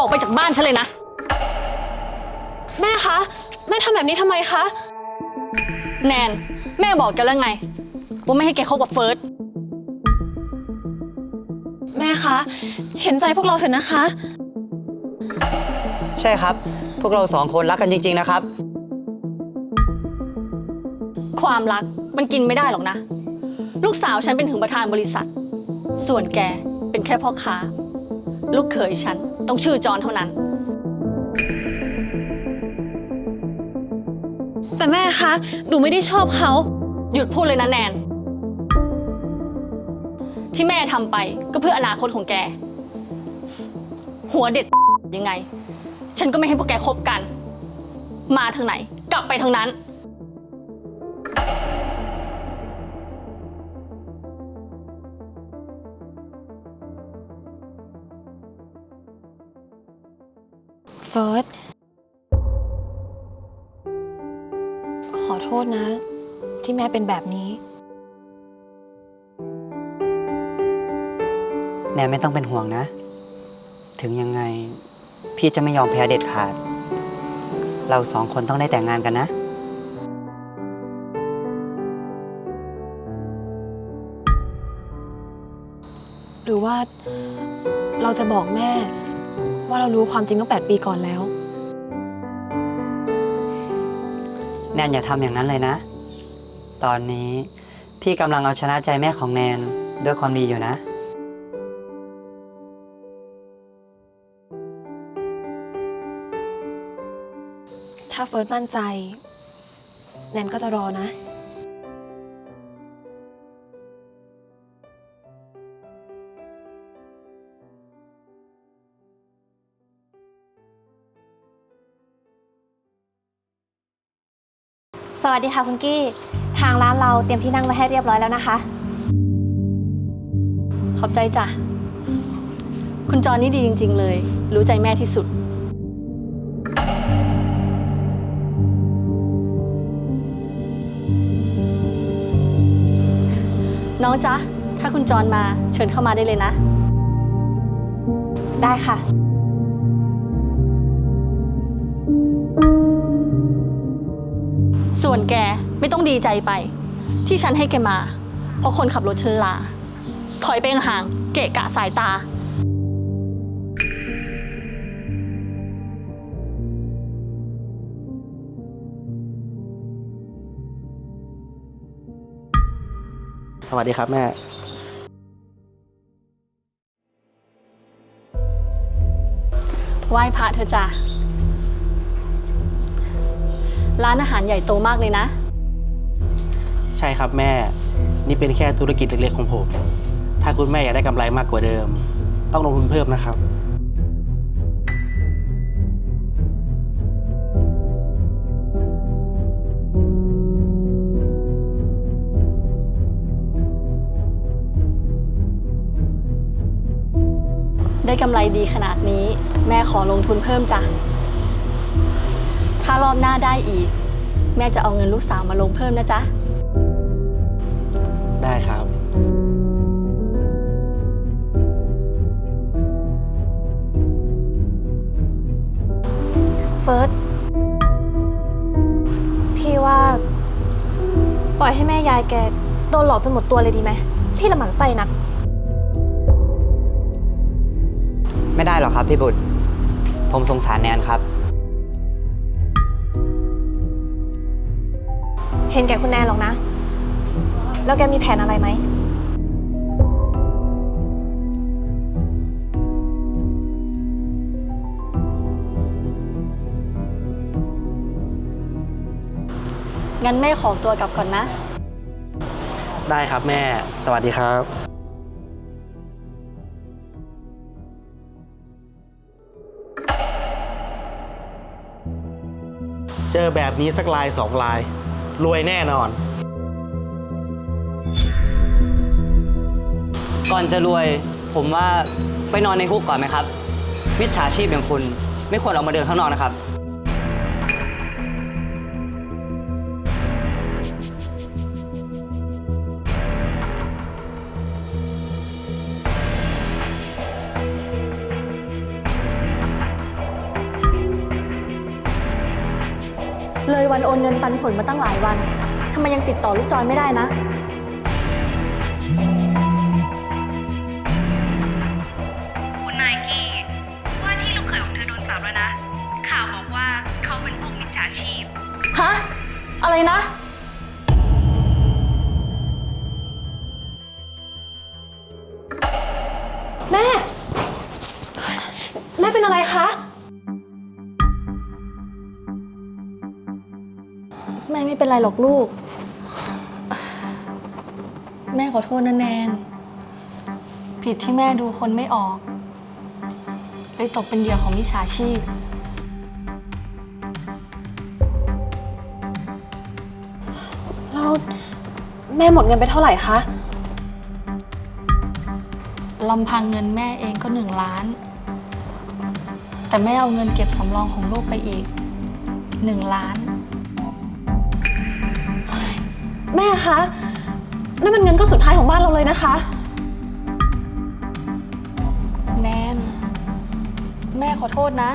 ออกไปจากบ้านฉันเลยนะ แม่คะ แม่ทำแบบนี้ทำไมคะ แนน แม่บอกแกแล้วไง ว่าไม่ให้แกคบกับเฟิร์ส แม่คะ เห็นใจพวกเราเถอะนะคะ ใช่ครับ พวกเราสองคนรักกันจริง ๆ นะครับ ความรักมันกินไม่ได้หรอกนะ ลูกสาวฉันเป็นถึงประธานบริษัท ส่วนแกเป็นแค่พ่อค้า ลูกเขยฉัน ต้องชื่อจอนเท่านั้น แต่แม่คะหนูไม่ได้ชอบเขา หยุดพูดเลยนะแนน ที่แม่ทำไปก็เพื่ออนาคตของแก หัวเด็ดยังไง ฉันก็ไม่ให้พวกแกคบกัน มาทางไหน กลับไปทางนั้น เฟิร์ส ขอโทษนะ ที่แม่เป็นแบบนี้แนนไม่ต้องเป็นห่วงนะ ถึงยังไง พี่จะไม่ยอมแพ้เด็ดขาด เราสองคนต้องได้แต่งงานกันนะ หรือว่าเราจะบอกแม่ ว่าเรารู้ความจริงตั้งแปดปีก่อนแล้ว แนนอย่าทำอย่างนั้นเลยนะ ตอนนี้พี่กำลังเอาชนะใจแม่ของแนนด้วยความดีอยู่นะ ถ้าเฟิร์สมั่นใจ แนนก็จะรอนะ สวัสดีค่ะคุณกี้ ทางร้านเราเตรียมที่นั่งไว้ให้เรียบร้อยแล้วนะคะ ขอบใจจ้ะ คุณจอนนี่ดีจริง ๆ เลย รู้ใจแม่ที่สุด น้องจ๊ะ ถ้าคุณจอนมาเชิญเข้ามาได้เลยนะ ได้ค่ะ ส่วนแกไม่ต้องดีใจไป ที่ฉันให้แกมา เพราะคนขับรถฉันลา ถอยไปห่างๆเกะกะสายตา สวัสดีครับแม่ ไหว้พระเธอะจ้ะ ร้านอาหารใหญ่โตมากเลยนะ ใช่ครับแม่ นี่เป็นแค่ธุรกิจเล็กๆของผม ถ้าคุณแม่อยากได้กำไรมากกว่าเดิม ต้องลงทุนเพิ่มนะครับ ได้กำไรดีขนาดนี้ แม่ขอลงทุนเพิ่มจ้ะ ถ้ารอบหน้าได้อีก แม่จะเอาเงินลูกสาวมาลงเพิ่มนะจ๊ะ ได้ครับ เฟิร์ส พี่ว่า ปล่อยให้แม่ยายแกโดนหลอกจนหมดตัวเลยดีไหม พี่ละหมันไส้นัก ไม่ได้หรอกครับพี่บุตร ผมสงสารแนนครับ เห็นแก่คุณแนนหรอกนะ แล้วแกมีแผนอะไรไหม งั้นแม่ขอตัวกลับก่อนนะ ได้ครับแม่ สวัสดีครับ เจอแบบนี้สักลายสองลาย รวยแน่นอน ก่อนจะรวยผมว่าไปนอนในคุกก่อนไหมครับมิจฉาชีพอย่างคุณ ไม่ควรออกมาเดินข้างนอกนะครับ วันโอนเงินปันผลมาตั้งหลายวันทำไมยังติดต่อลูกจอยไม่ได้นะ คุณนายกี้ ว่าที่ลูกเขยของเธอโดนจับแล้วนะ ข่าวบอกว่าเขาเป็นพวกมิจฉาชีพ ฮะ อะไรนะ แม่ แม่เป็นอะไรคะ ไม่เป็นไรหรอกลูก แม่ขอโทษนะแนน ผิดที่แม่ดูคนไม่ออก เลยตกเป็นเหยื่อของมิจฉาชีพแล้วแม่หมดเงินไปเท่าไหร่คะ ลำพังเงินแม่เองก็หนึ่งล้าน แต่แม่เอาเงินเก็บสำรองของลูกไปอีกหนึ่งล้าน แม่คะนั่นมันเงินก้อนสุดท้ายของบ้านเราเลยนะคะ แนน แม่ขอโทษนะ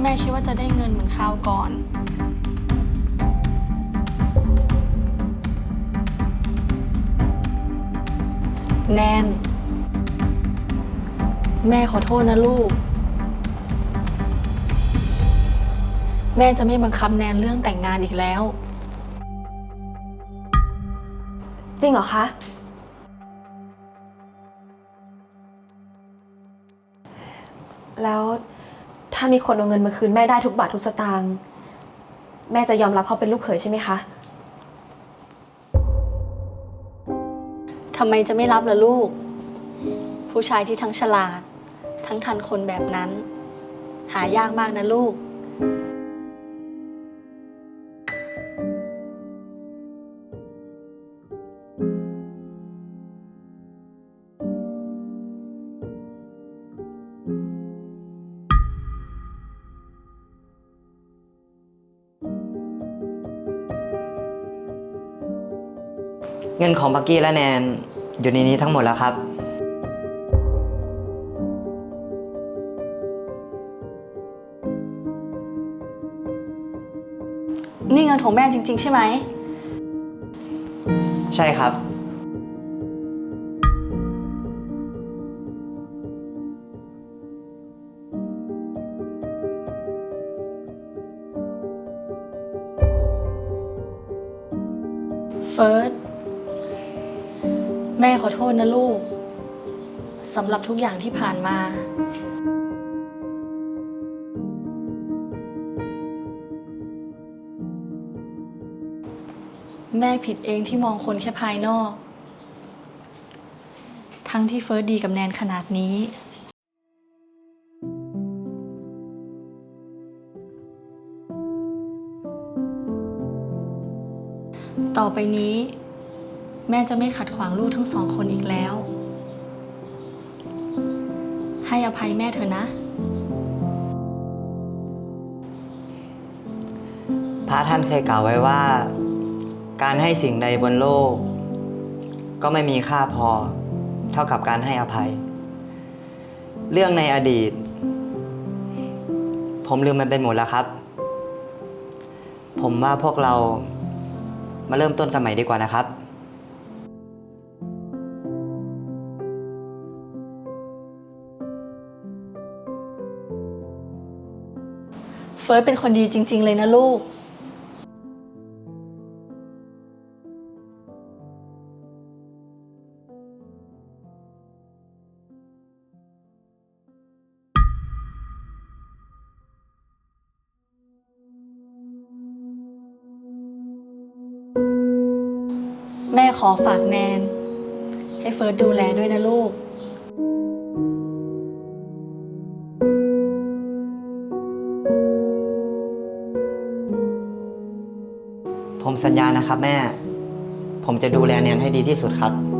แม่คิดว่าจะได้เงินเหมือนคราวก่อน แนน แม่ขอโทษนะลูก แม่จะไม่บังคับแนนเรื่องแต่งงานอีกแล้ว จริงเหรอคะ แล้วถ้ามีคนเอาเงินมาคืนแม่ได้ทุกบาททุกสตางค์แม่จะยอมรับเขาเป็นลูกเขยใช่ไหมคะ ทำไมจะไม่รับล่ะลูก ผู้ชายที่ทั้งฉลาด ทั้งทันคนแบบนั้น หายากมากนะลูก เงินของบักกี้และแนนอยู่ในนี้ทั้งหมดแล้วครับ นี่เงินของแม่จริง ๆ ใช่ไหม ใช่ครับ เฟิร์ส แม่ขอโทษนะลูกสำหรับทุกอย่างที่ผ่านมา แม่ผิดเองที่มองคนแค่ภายนอก ทั้งที่เฟิร์สดีกับแนนขนาดนี้ ต่อไปนี้ แม่จะไม่ขัดขวางลูกทั้งสองคนอีกแล้ว ให้อภัยแม่เถอะนะ พระท่านเคยกล่าวไว้ว่า การให้สิ่งใดบนโลก ก็ไม่มีค่าพอ เท่ากับการให้อภัย เรื่องในอดีต ผมลืมมันไปหมดแล้วครับ ผมว่าพวกเรามาเริ่มต้นกันใหม่ดีกว่านะครับ ฟิร์สเป็นคนดีจริง ๆ เลยนะลูก แม่ขอฝากแนน ให้เฟิร์สดูแลด้วยนะลูก ผมสัญญานะครับแม่ ผมจะดูแลแนนให้ดีที่สุดครับ